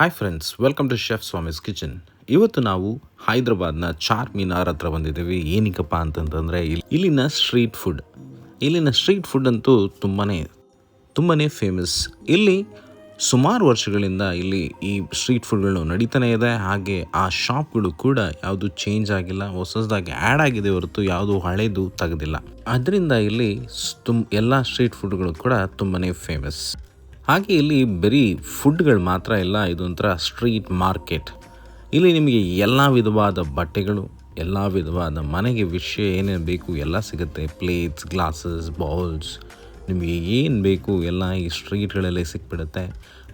Hi friends welcome to chef Swami's kitchen ಇವತ್ತು ನಾವು ಹೈದ್ರಾಬಾದ್ನ ಚಾರ್ ಮಿನಾರ್ ಹತ್ರ ಬಂದಿದ್ದೀವಿ. ಏನಕ್ಕಪ್ಪ ಅಂತಂತಂದರೆ ಇಲ್ಲಿ ಇಲ್ಲಿನ ಸ್ಟ್ರೀಟ್ ಫುಡ್ ಇಲ್ಲಿನ ಸ್ಟ್ರೀಟ್ ಫುಡ್ ಅಂತೂ ತುಂಬಾ ತುಂಬಾ ಫೇಮಸ್ ಇಲ್ಲಿ ಸುಮಾರು ವರ್ಷಗಳಿಂದ ಇಲ್ಲಿ ಈ ಸ್ಟ್ರೀಟ್ ಫುಡ್ಗಳು ನಡೀತಾನೆ ಇದೆ. ಹಾಗೆ ಆ ಶಾಪ್ಗಳು ಕೂಡ ಯಾವುದು ಚೇಂಜ್ ಆಗಿಲ್ಲ, ಹೊಸದಾಗಿ ಆ್ಯಡ್ ಆಗಿದೆ ಹೊರತು ಯಾವುದು ಹಳೇದು ತೆಗೆದಿಲ್ಲ. ಅದರಿಂದ ಇಲ್ಲಿ ತುಂಬ ಎಲ್ಲ ಸ್ಟ್ರೀಟ್ ಫುಡ್ಗಳು ಕೂಡ ತುಂಬಾ ಫೇಮಸ್ ಹಾಗೆ ಇಲ್ಲಿ ಬರೀ ಫುಡ್ಗಳು ಮಾತ್ರ ಇಲ್ಲ ಇದೊಂಥರ ಸ್ಟ್ರೀಟ್ ಮಾರ್ಕೆಟ್. ಇಲ್ಲಿ ನಿಮಗೆ ಎಲ್ಲ ವಿಧವಾದ ಬಟ್ಟೆಗಳು, ಎಲ್ಲ ವಿಧವಾದ ಮನೆಗೆ ವಿಷಯ ಏನೇನು ಬೇಕು ಎಲ್ಲ ಸಿಗುತ್ತೆ. ಪ್ಲೇಟ್ಸ್, ಗ್ಲಾಸಸ್, ಬೌಲ್ಸ್, ನಿಮಗೆ ಏನು ಬೇಕು ಎಲ್ಲ ಈ ಸ್ಟ್ರೀಟ್ಗಳಲ್ಲಿ ಸಿಕ್ಬಿಡುತ್ತೆ.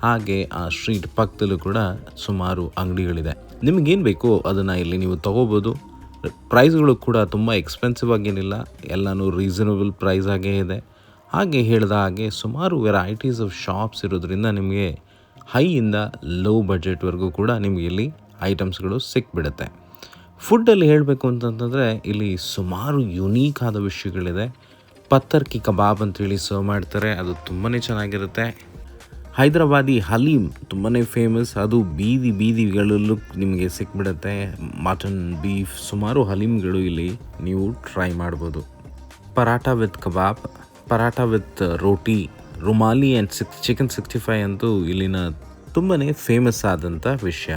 ಹಾಗೆ ಆ ಸ್ಟ್ರೀಟ್ ಪಕ್ಕದಲ್ಲೂ ಕೂಡ ಸುಮಾರು ಅಂಗಡಿಗಳಿದೆ. ನಿಮಗೇನು ಬೇಕು ಅದನ್ನು ಇಲ್ಲಿ ನೀವು ತೊಗೋಬೋದು. ಪ್ರೈಸ್ಗಳು ಕೂಡ ತುಂಬ ಎಕ್ಸ್ಪೆನ್ಸಿವ್ ಆಗೇನಿಲ್ಲ, ಎಲ್ಲನೂ ರೀಸನಬಲ್ ಪ್ರೈಸ್ ಆಗೇ ಇದೆ. ಹಾಗೆ ಹೇಳಿದ ಹಾಗೆ ಸುಮಾರು ವೆರೈಟೀಸ್ ಆಫ್ ಶಾಪ್ಸ್ ಇರೋದ್ರಿಂದ ನಿಮಗೆ ಹೈಯಿಂದ ಲೋ ಬಜೆಟ್ವರೆಗೂ ಕೂಡ ನಿಮಗೆ ಇಲ್ಲಿ ಐಟಮ್ಸ್ಗಳು ಸಿಕ್ಬಿಡುತ್ತೆ. ಫುಡ್ಡಲ್ಲಿ ಹೇಳಬೇಕು ಅಂತಂತಂದರೆ ಇಲ್ಲಿ ಸುಮಾರು ಯುನೀಕ್ ಆದ ವಿಷಯಗಳಿದೆ. ಪತ್ತರ್ ಕಿ ಕಬಾಬ್ ಅಂತೇಳಿ ಸರ್ವ್ ಮಾಡ್ತಾರೆ, ಅದು ತುಂಬಾ ಚೆನ್ನಾಗಿರುತ್ತೆ. ಹೈದರಾಬಾದಿ ಹಲೀಮ್ ತುಂಬಾ ಫೇಮಸ್, ಅದು ಬೀದಿ ಬೀದಿಗಳಲ್ಲೂ ನಿಮಗೆ ಸಿಕ್ಬಿಡುತ್ತೆ. ಮಟನ್, ಬೀಫ್ ಸುಮಾರು ಹಲೀಮ್ಗಳು ಇಲ್ಲಿ ನೀವು ಟ್ರೈ ಮಾಡ್ಬೋದು. Paratha with kebab paratha with roti, rumali and six chicken sixty five ಅಂತೂ ಇಲ್ಲಿನ ತುಂಬಾ ಫೇಮಸ್ ಆದಂಥ ವಿಷಯ.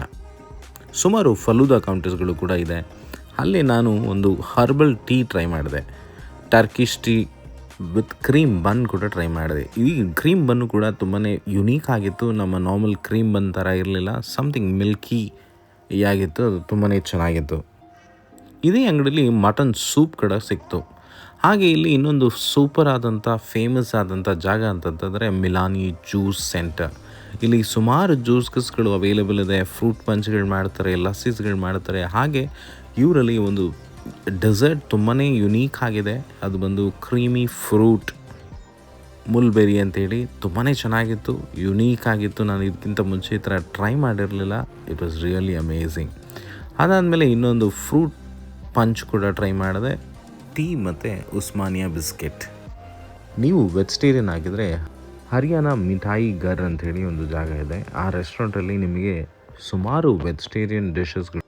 ಸುಮಾರು ಫಲೂದಾ ಕೌಂಟರ್ಸ್ಗಳು ಕೂಡ ಇದೆ. ಅಲ್ಲಿ ನಾನು ಒಂದು ಹರ್ಬಲ್ ಟೀ ಟ್ರೈ ಮಾಡಿದೆ. Turkish tea with cream bun ಕೂಡ ಟ್ರೈ ಮಾಡಿದೆ. ಈ ಕ್ರೀಮ್ ಬನ್ ಕೂಡ ತುಂಬಾ ಯುನೀಕ್ ಆಗಿತ್ತು. ನಮ್ಮ ನಾರ್ಮಲ್ ಕ್ರೀಮ್ ಬನ್ ಥರ ಇರಲಿಲ್ಲ. ಸಮಥಿಂಗ್ ಮಿಲ್ಕಿ ಆಗಿತ್ತು. ಅದು ತುಂಬಾ ಚೆನ್ನಾಗಿತ್ತು. ಇದೇ ಅಂಗಡಿಲಿ ಮಟನ್ ಸೂಪ್ ಕೂಡ ಸಿಕ್ತು. ಹಾಗೆ ಇಲ್ಲಿ ಇನ್ನೊಂದು ಸೂಪರ್ ಆದಂಥ ಫೇಮಸ್ ಆದಂಥ ಜಾಗ ಅಂತಂತಂದರೆ ಮಿಲಾನಿ ಜ್ಯೂಸ್ ಸೆಂಟರ್. ಇಲ್ಲಿ ಸುಮಾರು ಜ್ಯೂಸಸ್ಗಳು ಅವೈಲೇಬಲ್ ಇದೆ ಫ್ರೂಟ್ ಪಂಚ್ಗಳು ಮಾಡ್ತಾರೆ ಲಸ್ಸೀಸ್ಗಳು ಮಾಡ್ತಾರೆ. ಹಾಗೆ ಇವರಲ್ಲಿ ಒಂದು ಡೆಸರ್ಟ್ ತುಂಬಾ ಯುನೀಕ್ ಆಗಿದೆ. ಅದು ಬಂದು ಕ್ರೀಮಿ ಫ್ರೂಟ್ ಮುಲ್ಬೆರಿ ಅಂತೇಳಿ ತುಂಬಾ ಚೆನ್ನಾಗಿತ್ತು ಯುನೀಕ್ ಆಗಿತ್ತು. ನಾನು ಇದಕ್ಕಿಂತ ಮುಂಚೆ ಈ ಥರ ಟ್ರೈ ಮಾಡಿರಲಿಲ್ಲ. ಇಟ್ ವಾಸ್ ರಿಯಲಿ ಅಮೇಝಿಂಗ್ ಅದಾದಮೇಲೆ ಇನ್ನೊಂದು ಫ್ರೂಟ್ ಪಂಚ್ ಕೂಡ ಟ್ರೈ ಮಾಡಿದೆ. ಟೀ ಮತ್ತು ಉಸ್ಮಾನಿಯಾ ಬಿಸ್ಕೆಟ್. ನೀವು ವೆಜಿಟೇರಿಯನ್ ಆಗಿದ್ರೆ ಹರಿಯಾಣ ಮಿಠಾಯಿ ಗರ್ ಅಂಥೇಳಿ ಒಂದು ಜಾಗ ಇದೆ. ಆ ರೆಸ್ಟೋರೆಂಟಲ್ಲಿ ನಿಮಗೆ ಸುಮಾರು ವೆಜಿಟೇರಿಯನ್ ಡಿಶಸ್ಗಳು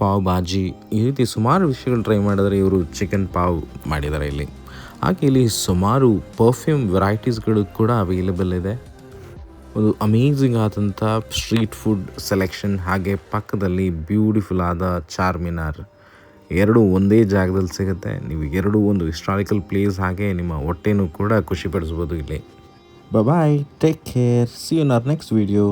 ಪಾವ್ ಭಾಜಿ, ಈ ರೀತಿ ಸುಮಾರು ವಿಷಯಗಳು ಟ್ರೈ ಮಾಡಿದರೆ ಇವರು ಚಿಕನ್ ಪಾವ್ ಮಾಡಿದ್ದಾರೆ ಇಲ್ಲಿ. ಹಾಗೆ ಇಲ್ಲಿ ಸುಮಾರು ಪರ್ಫ್ಯೂಮ್ ವೆರೈಟೀಸ್ಗಳು ಕೂಡ ಅವೈಲೇಬಲ್ ಇದೆ. ಒಂದು ಅಮೇಝಿಂಗ್ ಆದಂಥ ಸ್ಟ್ರೀಟ್ ಫುಡ್ ಸೆಲೆಕ್ಷನ್ ಹಾಗೆ ಪಕ್ಕದಲ್ಲಿ ಬ್ಯೂಟಿಫುಲ್ ಆದ ಚಾರ್ ಮಿನಾರ್ ಎರಡೂ ಒಂದೇ ಜಾಗದಲ್ಲಿ ಸಿಗುತ್ತೆ. ನೀವು ಎರಡೂ ಒಂದು ಹಿಸ್ಟಾರಿಕಲ್ ಪ್ಲೇಸ್ ಹಾಗೆ ನಿಮ್ಮ ಹೊಟ್ಟೆನೂ ಕೂಡ ಖುಷಿಪಡಿಸ್ಬೋದು ಇಲ್ಲಿ. Bye take care see you in our next video